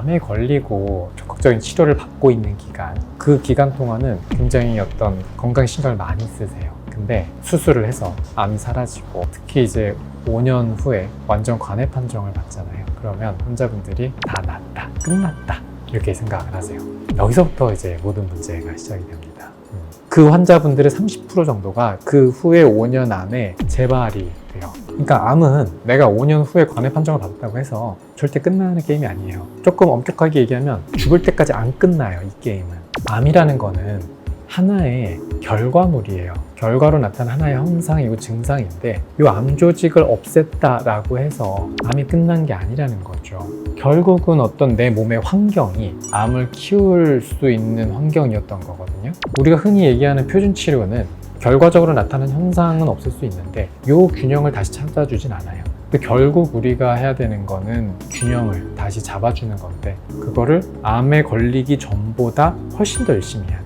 암에 걸리고 적극적인 치료를 받고 있는 기간, 그 기간 동안은 굉장히 어떤 건강 신경을 많이 쓰세요. 근데 수술을 해서 암이 사라지고 특히 이제 5년 후에 완전 관해 판정을 받잖아요. 그러면 환자분들이 다 낫다, 끝났다 이렇게 생각을 하세요. 여기서부터 이제 모든 문제가 시작이 됩니다. 음. 그 환자분들의 30% 정도가 그 후에 5년 안에 재발이 돼요. 그러니까 암은 내가 5년 후에 관해 판정을 받았다고 해서 절대 끝나는 게임이 아니에요. 조금 엄격하게 얘기하면 죽을 때까지 안 끝나요, 이 게임은. 암이라는 거는 하나의 결과물이에요. 결과로 나타난 하나의 현상이고 증상인데 이 암 조직을 없앴다라고 해서 암이 끝난 게 아니라는 거죠. 결국은 어떤 내 몸의 환경이 암을 키울 수 있는 환경이었던 거거든요. 우리가 흔히 얘기하는 표준 치료는 결과적으로 나타나는 현상은 없을 수 있는데 이 균형을 다시 찾아주진 않아요. 근데 결국 우리가 해야 되는 거는 균형을 다시 잡아주는 건데 그거를 암에 걸리기 전보다 훨씬 더 열심히 해야 돼요.